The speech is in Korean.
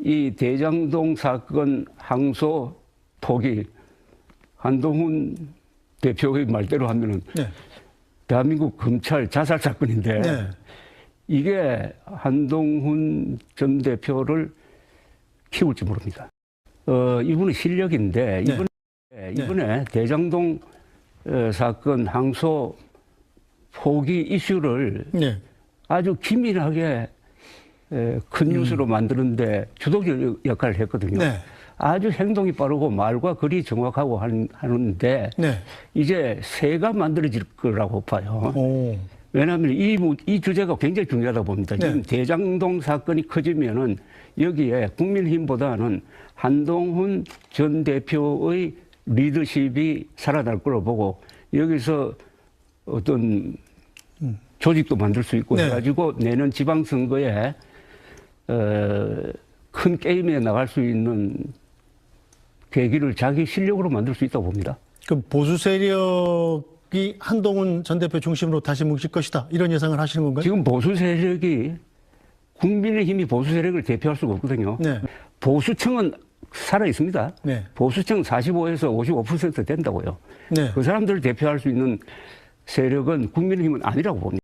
이 대장동 사건 항소 포기 한동훈 대표의 말대로 하면은 네. 대한민국 검찰 자살 사건인데 네. 이게 한동훈 전 대표를 키울지 모릅니다. 어, 이분은 실력인데 네. 이번에 이번에 대장동 어, 사건 항소 포기 이슈를 네. 아주 기민하게 에, 큰 뉴스로 만드는데 주도적 역할을 했거든요. 음. 네. 아주 행동이 빠르고 말과 글이 정확하고 한- 하는데 네. 이제 새가 만들어질 거라고 봐요. 오. 왜냐하면 이, 무- 이 주제가 굉장히 중요하다고 봅니다. 네. 지금 대장동 사건이 커지면은 여기에 국민힘보다는 한동훈 전 대표의 리더십이 살아날 거로 보고 여기서 어떤 조직도 만들 수 있고 네. 해가지고 내년 지방선거에 어, 큰 게임에 나갈 수 있는 계기를 자기 실력으로 만들 수 있다고 봅니다. 그럼 보수 세력이 한동훈 전 대표 중심으로 다시 뭉칠 것이다. 이런 예상을 하시는 건가요? 지금 보수 세력이 국민의힘이 보수 세력을 대표할 수가 없거든요. 네. 보수층은 살아 있습니다. 네. 보수층 45에서 55% 된다고요. 네. 그 사람들을 대표할 수 있는 세력은 국민의힘은 아니라고 봅니다.